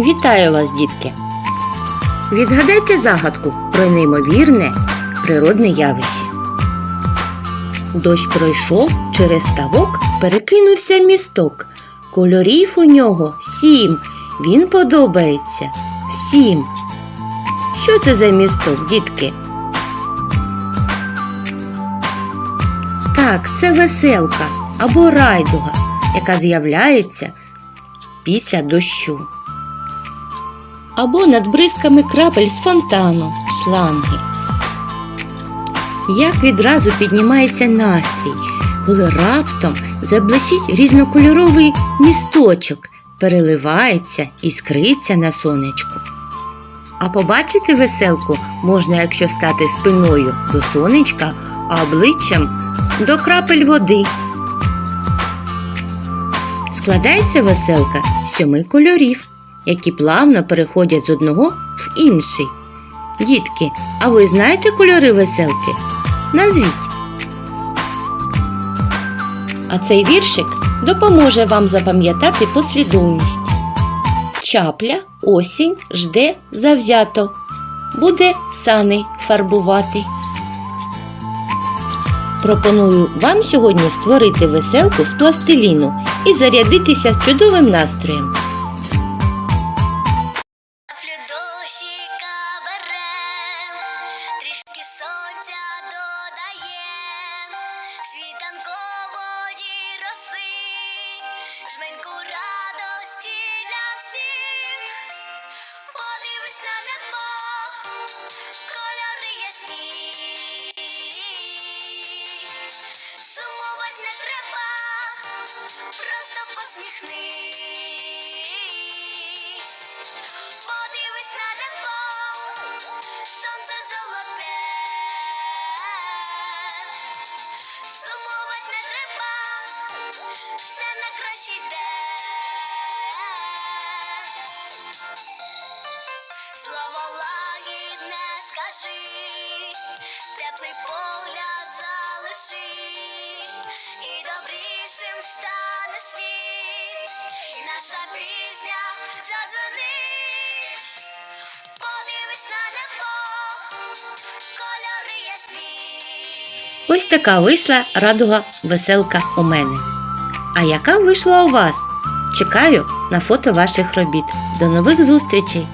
Вітаю вас, дітки! Відгадайте загадку про неймовірне природне явище. Дощ пройшов через ставок, перекинувся місток. Кольорів у нього сім. Він подобається всім. Що це за місток, дітки? Так, це веселка або райдуга, яка з'являється після дощу. Або над бризками крапель з фонтану, шланги. Як відразу піднімається настрій, коли раптом заблищить різнокольоровий місточок, переливається і скриться на сонечку. А побачити веселку можна, якщо стати спиною до сонечка, а обличчям до крапель води. Складається веселка з сьоми кольорів, які плавно переходять з одного в інший. Дітки, а ви знаєте кольори веселки? Назвіть. А цей віршик допоможе вам запам'ятати послідовність. Чапля осінь жде завзято, буде сани фарбувати. Пропоную вам сьогодні створити веселку з пластиліну і зарядитися чудовим настроєм. Кольори ясні. Сумувати не треба, просто посміхнись. Подивись на небо, сонце золоте. Сумувати не треба, все на краще йде. Скажи, теплий погляд залиши, і добрішим стане світ, і наша пісня задзвонить. Подивись на небо, кольори ясні. Ось така вийшла радуга веселка у мене. А яка вийшла у вас? Чекаю на фото ваших робіт. До нових зустрічей!